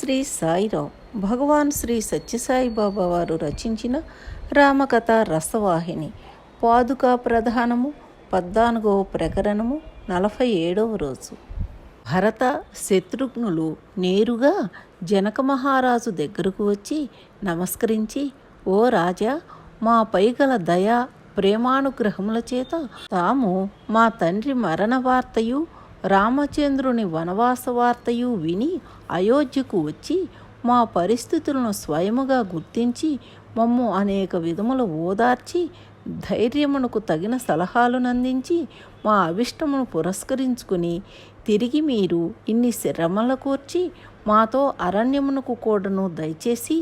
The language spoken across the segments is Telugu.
శ్రీ సాయిరాం. భగవాన్ శ్రీ సత్యసాయిబాబా వారు రచించిన రామకథ రసవాహిని. పాదుకా ప్రధానము పద్నాలుగవ ప్రకరణము నలభై ఏడవ రోజు. భరత శత్రుఘ్నులు నేరుగా జనక మహారాజు దగ్గరకు వచ్చి నమస్కరించి ఓ రాజా మా పై గల దయా ప్రేమానుగ్రహముల చేత తాము మా తండ్రి మరణ వార్తయు రామచంద్రుని వనవాస వార్తయు విని అయోధ్యకు వచ్చి మా పరిస్థితులను స్వయముగా గుర్తించి మమ్ము అనేక విధములు ఓదార్చి ధైర్యమునకు తగిన సలహాలను అందించి మా అవిష్టమును పురస్కరించుకుని తిరిగి మీరు ఇన్ని శ్రమల కూర్చి మాతో అరణ్యమునకు కూడాను దయచేసి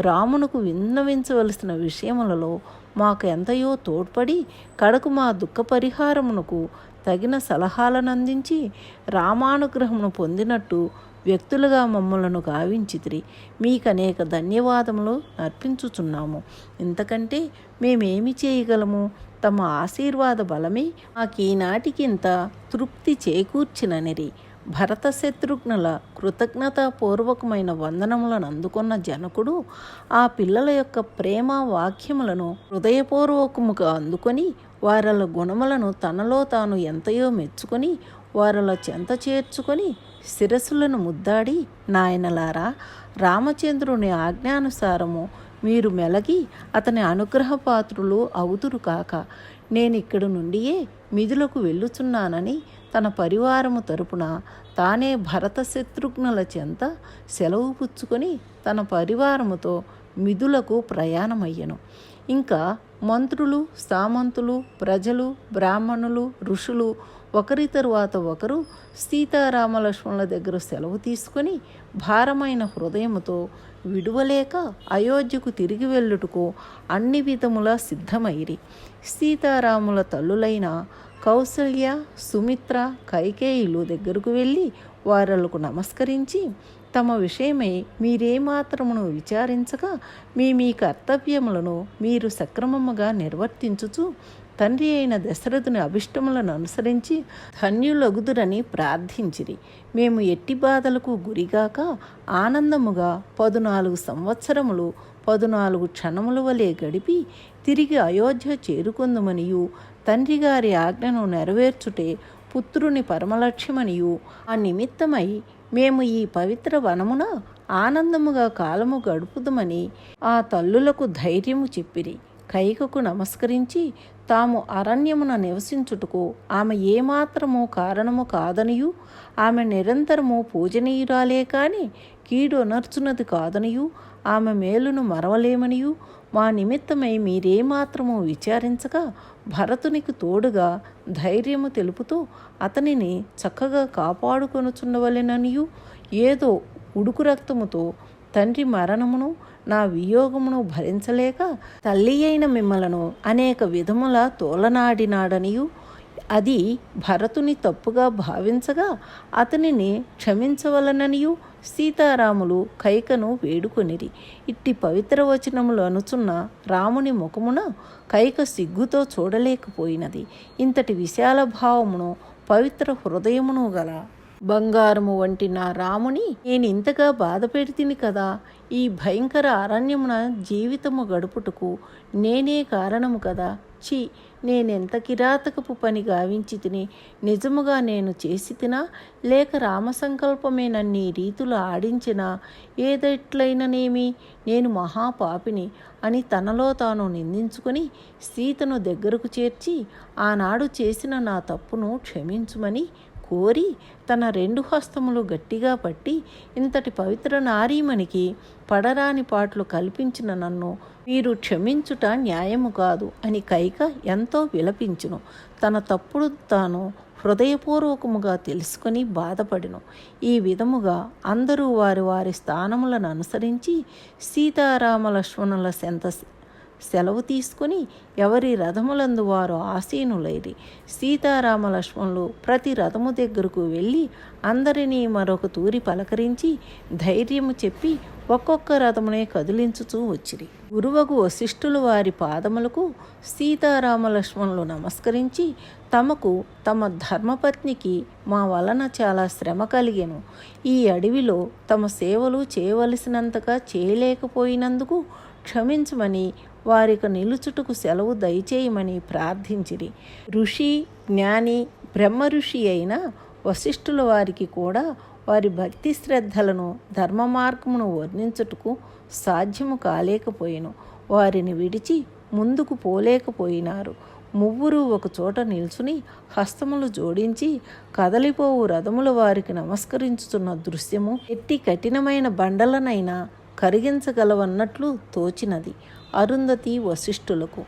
రామునకు విన్నవించవలసిన విషయములలో మాకు ఎంతయో తోడ్పడి కడకు మా దుఃఖ పరిహారమునకు తగిన సలహాలను అందించి రామానుగ్రహమును పొందినట్టు వ్యక్తులుగా మమ్మలను గావించితిరి. మీకు అనేక ధన్యవాదములు అర్పించుచున్నాము. ఇంతకంటే మేమేమి చేయగలము? తమ ఆశీర్వాద బలమే మాకు ఈనాటికింత తృప్తి చేకూర్చిననిరి. భరత శత్రుఘ్నుల కృతజ్ఞతాపూర్వకమైన వందనములను అందుకున్న జనకుడు ఆ పిల్లల యొక్క ప్రేమ వాక్యములను హృదయపూర్వకముగా అందుకొని వారల గుణములను తనలో తాను ఎంతయో మెచ్చుకొని వారల చెంత చేర్చుకొని శిరస్సులను ముద్దాడి నాయనలారా రామచంద్రుని ఆజ్ఞానుసారము మీరు మెలగి అతని అనుగ్రహ పాత్రులు అవుతురు కాక. నేనిక్కడి నుండియే మిధులకు వెళ్ళుచున్నానని తన పరివారము తరపున తానే భరత శత్రుఘ్నుల చెంత సెలవు పుచ్చుకొని తన పరివారముతో మిధులకు ప్రయాణమయ్యను. ఇంకా మంత్రులు సామంతులు ప్రజలు బ్రాహ్మణులు ఋషులు ఒకరి తరువాత ఒకరు సీతారామలక్ష్మణుల దగ్గర సెలవు తీసుకొని భారమైన హృదయముతో విడువలేక అయోధ్యకు తిరిగి వెళ్ళుటకు అన్ని విధముల సిద్ధమైరి సీతారాముల తల్లులైన కౌసల్య సుమిత్ర కైకేయులు దగ్గరకు వెళ్ళి వారలకు నమస్కరించి తమ విషయమై మీరేమాత్రమును విచారించగా మీ మీ కర్తవ్యములను మీరు సక్రమముగా నిర్వర్తించుచు తండ్రి అయిన దశరథుని అభిష్టములను అనుసరించి ధన్యులగుదురని ప్రార్థించిరి. మేము ఎట్టి బాధలకు గురిగాక ఆనందముగా పదునాలుగు సంవత్సరములు పదునాలుగు క్షణముల వలె గడిపి తిరిగి అయోధ్య చేరుకుందమనియు. తండ్రి గారి ఆజ్ఞను నెరవేర్చుటే పుత్రుని పరమలక్ష్యమనియు. ఆ నిమిత్తమై మేము ఈ పవిత్ర వనమున ఆనందముగా కాలము గడుపుదమని ఆ తల్లులకు ధైర్యము చెప్పిరి. కైకకు నమస్కరించి తాము అరణ్యమున నివసించుటకు ఆమె ఏమాత్రము కారణము కాదనియు ఆమె నిరంతరము పూజనీయురాలే కాని కీడు అనర్చున్నది కాదనియు ఆమె మేలును మరవలేమనియు. మా నిమిత్తమై మీరేమాత్రము విచారించగా భరతునికి తోడుగా ధైర్యము తెలుపుతూ అతనిని చక్కగా కాపాడుకొనుచుండవలెననియు ఏదో ఉడుకు రక్తముతో తండ్రి మరణమును నా వియోగమును భరించలేక తల్లి అయిన మిమ్మలను అనేక విధముల తోలనాడినాడనియు. అది భరతుని తప్పుగా భావించగా అతనిని క్షమించవలననియు సీతారాములు కైకను వేడుకొనిరి. ఇట్టి పవిత్ర వచనములు అనుచున్న రాముని ముఖమున కైక సిగ్గుతో చూడలేకపోయినది. ఇంతటి విశాల భావమును పవిత్ర హృదయమును గల బంగారము వంటి నా రాముని నేను ఇంతగా బాధ పెడితిని కదా. ఈ భయంకర అరణ్యమున జీవితము గడుపుటకు నేనే కారణము కదా. చి నేనెంత కిరాతకపు పని గావించి తిని నిజముగా నేను చేసి తినా లేక రామసంకల్పమే నన్ను ఈ రీతులు ఆడించినా? ఏదెట్లైననేమి? నేను మహాపాపిని అని తనలో తాను నిందించుకుని సీతను దగ్గరకు చేర్చి ఆనాడు చేసిన నా తప్పును క్షమించుమని కోరి తన రెండు హస్తములు గట్టిగా పట్టి ఇంతటి పవిత్ర నారీమణికి పడరాని పాటలు కల్పించిన నన్ను మీరు క్షమించుట న్యాయము కాదు అని కైక ఎంతో విలపించును. తన తప్పుడు తాను హృదయపూర్వకముగా తెలుసుకొని బాధపడిను. ఈ విధముగా అందరూ వారి వారి స్థానములను అనుసరించి సీతారామ లక్ష్మణుల సెంత సెలవు తీసుకుని ఎవరి రథములందు వారు ఆసీనులైరి. సీతారామ లక్ష్మణులు ప్రతి రథము దగ్గరకు వెళ్ళి అందరినీ మరొక తూరి పలకరించి ధైర్యము చెప్పి ఒక్కొక్క రథమునే కదిలించుచూ వచ్చిరి. గురువగు వశిష్ఠులు వారి పాదములకు సీతారామ లక్ష్మణులు నమస్కరించి తమకు తమ ధర్మపత్నికి మా వలన చాలా శ్రమ కలిగెను. ఈ అడవిలో తమ సేవలు చేయవలసినంతగా చేయలేకపోయినందుకు క్షమించమని వారికి నిలుచుటకు సెలవు దయచేయమని ప్రార్థించిరి. ఋషి జ్ఞాని బ్రహ్మ ఋషి అయిన వశిష్ఠుల వారికి కూడా వారి భక్తి శ్రద్ధలను ధర్మ మార్గమును వర్ణించుటకు సాధ్యము కాలేకపోయిను. వారిని విడిచి ముందుకు పోలేకపోయినారు. ముగ్గురు ఒకచోట నిల్చుని హస్తములు జోడించి కదలిపోవు రథముల వారికి నమస్కరించుతున్న దృశ్యము ఎట్టి కఠినమైన బండలనైనా కరిగించగలవన్నట్లు తోచినది. అరుంధతి వశిష్ఠులకు.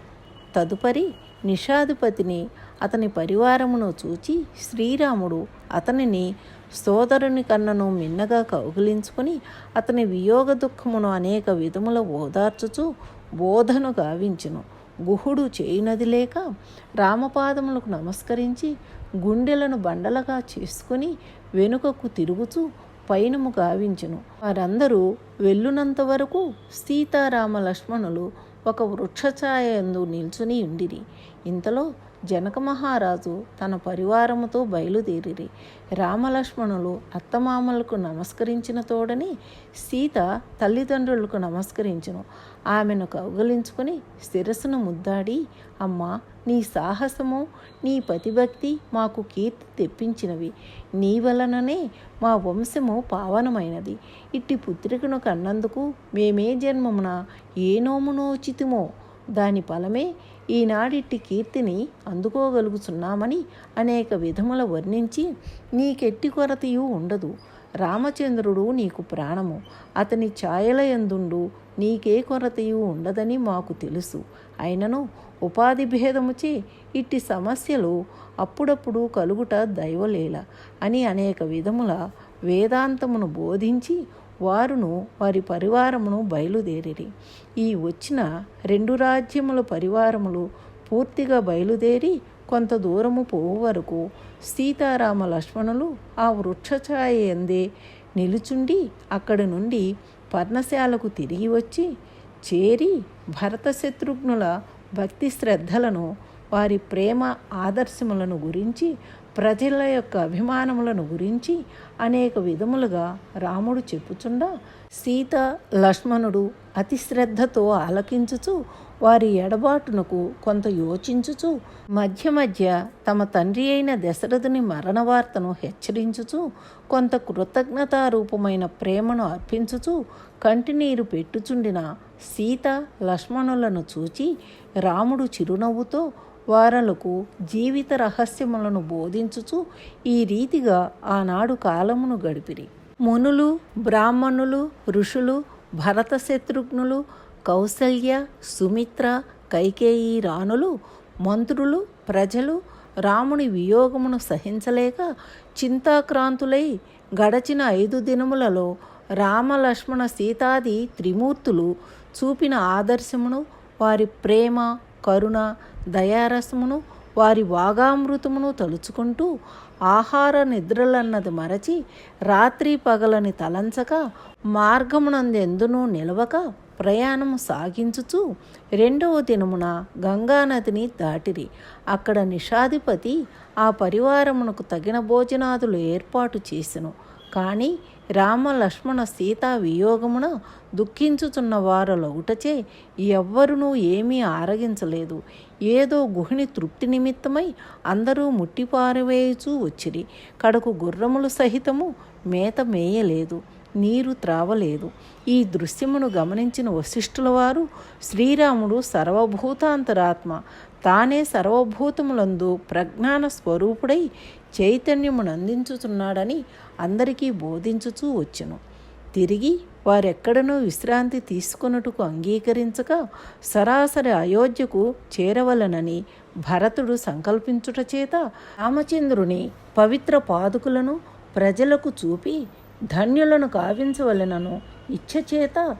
తదుపరి నిషాధిపతిని అతని పరివారమును చూచి శ్రీరాముడు అతనిని సోదరుని కన్నను మిన్నగా కౌగిలించుకొని అతని వియోగ దుఃఖమును అనేక విధముల ఓదార్చుచు బోధను గావించును. గుహుడు చేయునది లేక రామపాదములకు నమస్కరించి గుండెలను బండలుగా చేసుకుని వెనుకకు తిరుగుచూ పైనము గావించును. వారందరూ వెళ్ళునంత వరకు సీతారామ లక్ష్మణులు ఒక వృక్షఛాయందు నిల్చుని ఉండిరి. ఇంతలో జనక మహారాజు తన పరివారముతో బయలుదేరిరి. రామలక్ష్మణులు అత్తమామలకు నమస్కరించిన తోడని సీత తల్లిదండ్రులకు నమస్కరించును. ఆమెను కౌగలించుకొని శిరస్సును ముద్దాడి అమ్మా నీ సాహసము నీ పతిభక్తి మాకు కీర్తి తెప్పించినవి. నీ వలననే మా వంశము పావనమైనది. ఇట్టి పుత్రికను కన్నందుకు మేమే జన్మమున ఏ నోమునోచితుమో. దాని ఫలమే ఈనాడిట్టి కీర్తిని అందుకోగలుగుతున్నామని అనేక విధముల వర్ణించి నీకెట్టి కొరతయు ఉండదు. రామచంద్రుడు నీకు ప్రాణము. అతని ఛాయల ఎందుండు నీకే కొరతయు ఉండదని మాకు తెలుసు. అయినను ఉపాధి భేదముచే ఇట్టి సమస్యలు అప్పుడప్పుడు కలుగుట దైవలేల అని అనేక విధముల వేదాంతమును బోధించి వారును వారి పరివారమును బయలుదేరిరి. ఈ వచ్చిన రెండు రాజ్యముల పరివారములు పూర్తిగా బయలుదేరి కొంత దూరము పోవు వరకు సీతారామ లక్ష్మణులు ఆ వృక్షఛాయ ఎందే నిలుచుండి అక్కడి నుండి పర్ణశాలకు తిరిగి వచ్చి చేరి భరత శత్రుఘ్నుల భక్తి శ్రద్ధలను వారి ప్రేమ ఆదర్శములను గురించి ప్రజల యొక్క అభిమానములను గురించి అనేక విధములుగా రాముడు చెప్పుచుండా. సీత లక్ష్మణుడు అతి శ్రద్ధతో ఆలకించుచు వారి ఎడబాటునకు కొంత యోచించుచు మధ్య మధ్య తమ తండ్రి అయిన దశరథుని మరణ వార్తను హెచ్చరించుచు కొంత కృతజ్ఞతారూపమైన ప్రేమను అర్పించుచు కంటినీరు పెట్టుచుండిన సీత లక్ష్మణులను చూచి రాముడు చిరునవ్వుతో వారలకు జీవిత రహస్యములను బోధించుచు ఈ రీతిగా ఆనాడు కాలమును గడిపిరి. మునులు బ్రాహ్మణులు ఋషులు భరత శత్రుఘ్నులు కౌసల్య సుమిత్ర కైకేయి రాణులు మంత్రులు ప్రజలు రాముని వియోగమును సహించలేక చింతాక్రాంతులై గడచిన ఐదు దినములలో రామలక్ష్మణ సీతాది త్రిమూర్తులు చూపిన ఆదర్శమును వారి ప్రేమ కరుణ దయారసమును వారి వాగామృతమును తలుచుకుంటూ ఆహార నిద్రలన్నది మరచి రాత్రి పగలని తలంచక మార్గమునందెందునూ నిలవక ప్రయాణము సాగించుచు రెండవ దినమున గంగానదిని దాటిరి. అక్కడ నిషాధిపతి ఆ పరివారమునకు తగిన భోజనాదులు ఏర్పాటు చేసెను. కానీ రామ లక్ష్మణ సీతా వియోగమున దుఃఖించుచున్న వారలొగుటచే ఎవ్వరునూ ఏమీ ఆరగించలేదు. ఏదో గుహిణి తృప్తి నిమిత్తమై అందరూ ముట్టిపారవేయుచూ వచ్చిరి. కడకు గుర్రములు సహితము మేత మేయలేదు నీరు త్రావలేదు. ఈ దృశ్యమును గమనించిన వశిష్ఠుల వారు శ్రీరాముడు సర్వభూతాంతరాత్మ. తానే సర్వభూతములందు ప్రజ్ఞాన స్వరూపుడై చైతన్యమును అందించుతున్నాడని అందరికీ బోధించుచూ వచ్చును. తిరిగి వారెక్కడనూ విశ్రాంతి తీసుకొనుటకు అంగీకరించక సరాసరి అయోధ్యకు చేరవలనని భరతుడు సంకల్పించుట చేత రామచంద్రుని పవిత్ర పాదుకులను ప్రజలకు చూపి ధన్యులను కావించవలెనను ఇచ్చచేత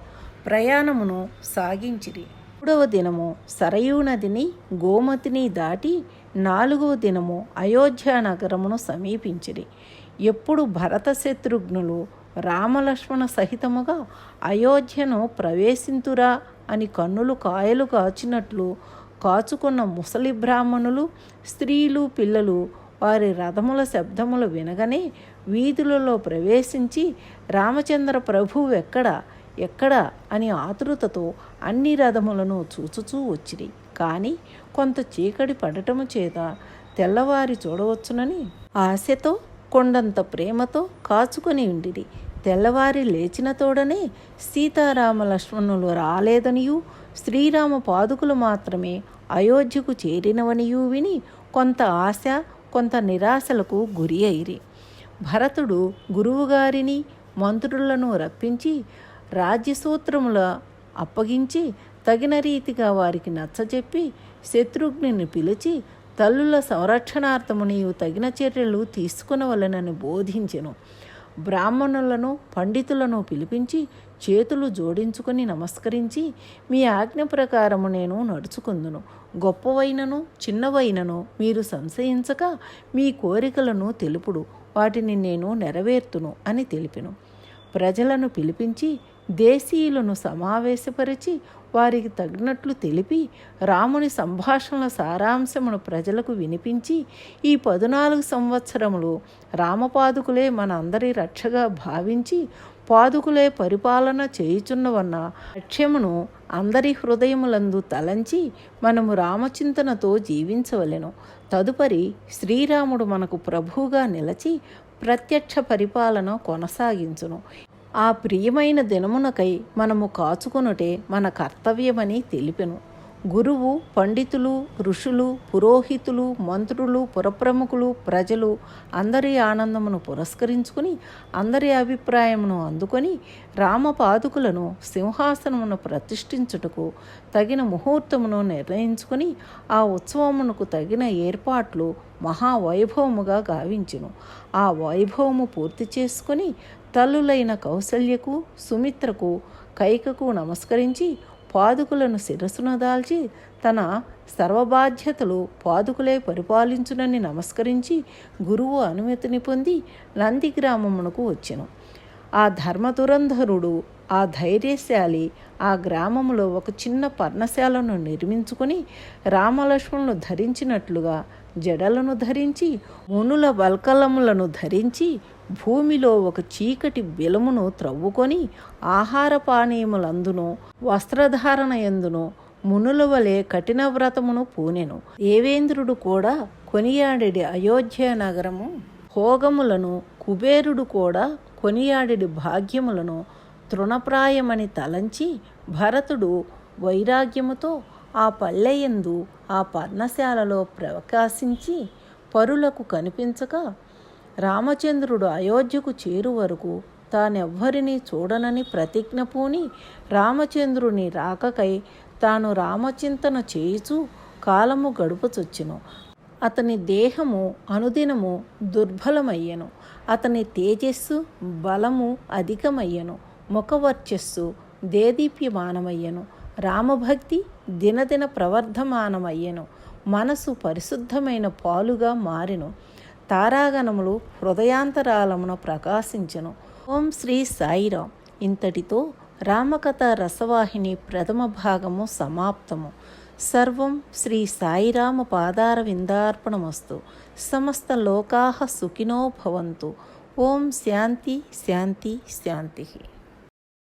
ప్రయాణమును సాగించిరి. మూడవ దినము సరయూ నదిని గోమతిని దాటి నాలుగవ దినము అయోధ్య నగరమును సమీపించిరి. ఎప్పుడు భరత శత్రుఘ్నులు రామలక్ష్మణ సహితముగా అయోధ్యను ప్రవేశింతురా అని కన్నులు కాయలు కాచినట్లు కాచుకున్న ముసలి బ్రాహ్మణులు స్త్రీలు పిల్లలు వారి రథముల శబ్దములు వినగనే వీధులలో ప్రవేశించి రామచంద్ర ప్రభువు ఎక్కడ? ఎక్కడ? అని ఆతృతతో అన్ని రథములను చూచుచూ వచ్చిరి. కానీ కొంత చీకటి పడటము చేత తెల్లవారి చూడవచ్చునని ఆశతో కొండంత ప్రేమతో కాచుకొని ఉండిరి. తెల్లవారి లేచిన తోడనే సీతారామ లక్ష్మణులు రాలేదనియు శ్రీరామ పాదుకులు మాత్రమే అయోధ్యకు చేరినవనియు విని కొంత ఆశ కొంత నిరాశలకు గురి అయిరి. భరతుడు గురువుగారిని మంత్రులను రప్పించి రాజ్యసూత్రముల అప్పగించి తగిన రీతిగా వారికి నచ్చజెప్పి శత్రుఘ్ని పిలిచి తల్లుల సంరక్షణార్థము నీవు తగిన చర్యలు తీసుకునవలనని బోధించెను. బ్రాహ్మణులను పండితులను పిలిపించి చేతులు జోడించుకొని నమస్కరించి మీ ఆజ్ఞ ప్రకారము నేను నడుచుకుందును. గొప్పవైనను చిన్నవైనను మీరు సంశయించక మీ కోరికలను తెలుపుడు. వాటిని నేను నెరవేర్తును అని తెలిపెను. ప్రజలను పిలిపించి దేశీయులను సమావేశపరిచి వారికి తగినట్లు తెలిపి రాముని సంభాషణల సారాంశమును ప్రజలకు వినిపించి ఈ పదునాలుగు సంవత్సరములు రామపాదుకులే మన అందరి రక్షగా భావించి పాదుకులే పరిపాలన చేయుచున్నవన్న లక్ష్యమును అందరి హృదయములందు తలంచి మనము రామచింతనతో జీవించవలెను. తదుపరి శ్రీరాముడు మనకు ప్రభువుగా నిలచి ప్రత్యక్ష పరిపాలన కొనసాగించును. ఆ ప్రియమైన దినమునకై మనము కాచుకొనుటే మన కర్తవ్యమని తెలిపెను. గురువు పండితులు ఋషులు పురోహితులు మంత్రులు పురప్రముఖులు ప్రజలు అందరి ఆనందమును పురస్కరించుకుని అందరి అభిప్రాయమును అందుకొని రామపాదుకులను సింహాసనమును ప్రతిష్ఠించుటకు తగిన ముహూర్తమును నిర్ణయించుకుని ఆ ఉత్సవమునకు తగిన ఏర్పాట్లు మహావైభవముగా గావించును. ఆ వైభవము పూర్తి చేసుకుని తల్లులైన కౌసల్యకు సుమిత్రకు కైకకు నమస్కరించి పాదుకులను శిరస్సును దాల్చి తన సర్వబాధ్యతలు పాదుకులే పరిపాలించునని నమస్కరించి గురువు అనుమతిని పొంది నంది గ్రామమునకు వచ్చెను. ఆ ధర్మదురంధరుడు ఆ ధైర్యశాలి ఆ గ్రామములో ఒక చిన్న పర్ణశాలను నిర్మించుకొని రామలక్ష్మణులు ధరించినట్లుగా జడలను ధరించి మునుల వల్కలములను ధరించి భూమిలో ఒక చీకటి బిలమును త్రవ్వుకొని ఆహార పానీయములందును వస్త్రధారణ ఎందును మునుల వలె కఠిన వ్రతమును పూనెను. దేవేంద్రుడు కూడా కొనియాడెడి అయోధ్య నగరము. భోగములను కుబేరుడు కూడా కొనియాడెడి భాగ్యములను తృణప్రాయమని తలంచి భరతుడు వైరాగ్యముతో ఆ పల్లెయందు ఆ పర్ణశాలలో ప్రకాశించి పరులకు కనిపించక రామచంద్రుడు అయోధ్యకు చేరు వరకు తానెవ్వరినీ చూడనని ప్రతిజ్ఞ పూని రామచంద్రుని రాకకై తాను రామచింతన చేయుచు కాలము గడుపుచొచ్చెను. అతని దేహము అనుదినము దుర్బలమయ్యను అతని తేజస్సు బలము అధికమయ్యను. ముఖవర్చస్సు దేదీప్యమానమయ్యను. రామభక్తి దినదిన ప్రవర్ధమానమయ్యెను. మనసు పరిశుద్ధమైన పాలుగా మారెను. తారాగణములు హృదయాంతరాలమున ప్రకాశించెను. ఓం శ్రీ సాయిరాం ఇంతటితో రామకథ రసవాహిని ప్రథమ భాగము సమాప్తము. సర్వం శ్రీ సాయిరామ పాదార విందార్పణమస్తు సమస్త లోకాః సుఖినో భవంతు. ఓం శాంతి శాంతి శాంతి.